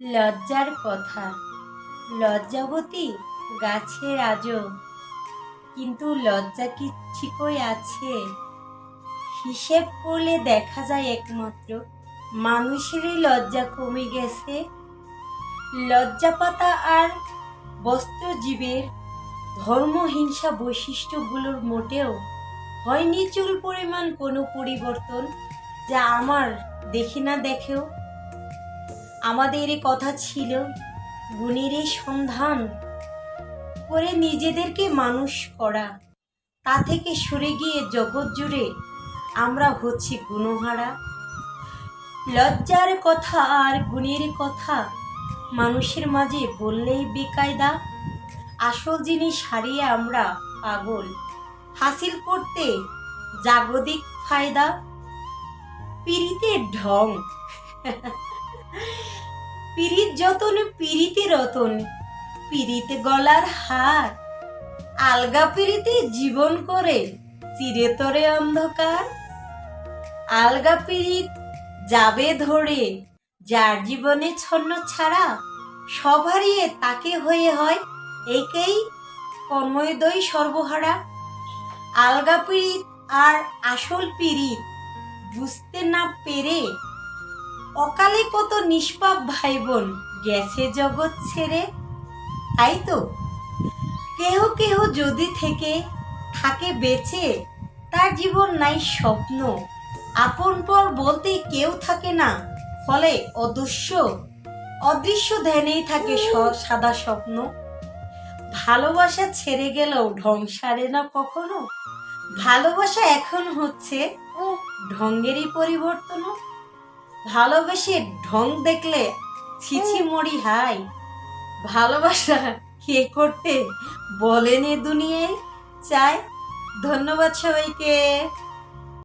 লজ্জার কথা। লজ্জাবতী গাছের আজও কিন্তু লজ্জা কি ঠিকই আছে। হিসেব করলে দেখা যায় একমাত্র, মানুষেরই লজ্জা কমে গেছে। লজ্জাপাতা আর বস্ত্রজীবের ধর্মহিংসা বৈশিষ্ট্যগুলোর মোটেও হয়নি চুল পরিমাণ কোনো পরিবর্তন যা আমার দেখি না দেখেও আমাদের কথা ছিল। গুণের সন্ধান করে নিজেদেরকে মানুষ করা। তা থেকে সরে গিয়ে জগৎ জুড়ে আমরা হচ্ছি গুণহারা। লজ্জার কথা আর গুণের কথা মানুষের মাঝে বললেই বেকায়দা। আসল জিনিস হারিয়ে আমরা পাগল। হাসিল করতে জাগতিক ফায়দা। পীড়িতের ঢং। পীড়িত যতন পীড়িতে রতন। পীড়িতে গলার হার, আলগা পীড়িতে জীবন করে চিরেতরে অন্ধকার। আলগা পীড়িত যাবে ধরে, যার জীবনে ছন্ন ছাড়া সব হারিয়ে তাকে হয়ে হয় একেই কর্মোদয় সর্বহারা। আলগা পীড়িত আর আসল পীড়িত বুঝতে না পেরে অকালে কত নিষ্পাপ ভাই বোন গেছে জগৎ ছেড়ে। তাই তো? কেহ কেহ যদি থেকে থাকে বেঁচে, তার জীবন নাই স্বপ্ন। আপন পর বলতে কেউ থাকে না, ফলে অদৃশ্য অদৃশ্য ধ্যানেই থাকে সাদা স্বপ্ন। ভালোবাসা ছেড়ে গেলেও ঢং সারে না কখনো? ভালোবাসা এখন হচ্ছে ঢঙ্গেরই পরিবর্তনও। ভালোবেসে ঢং দেখলে ছিছি মরি হাই। ভালোবাসা কে করতে বলেনি দুনিয়ায়? চাই ধন্যবাদ সবাইকে।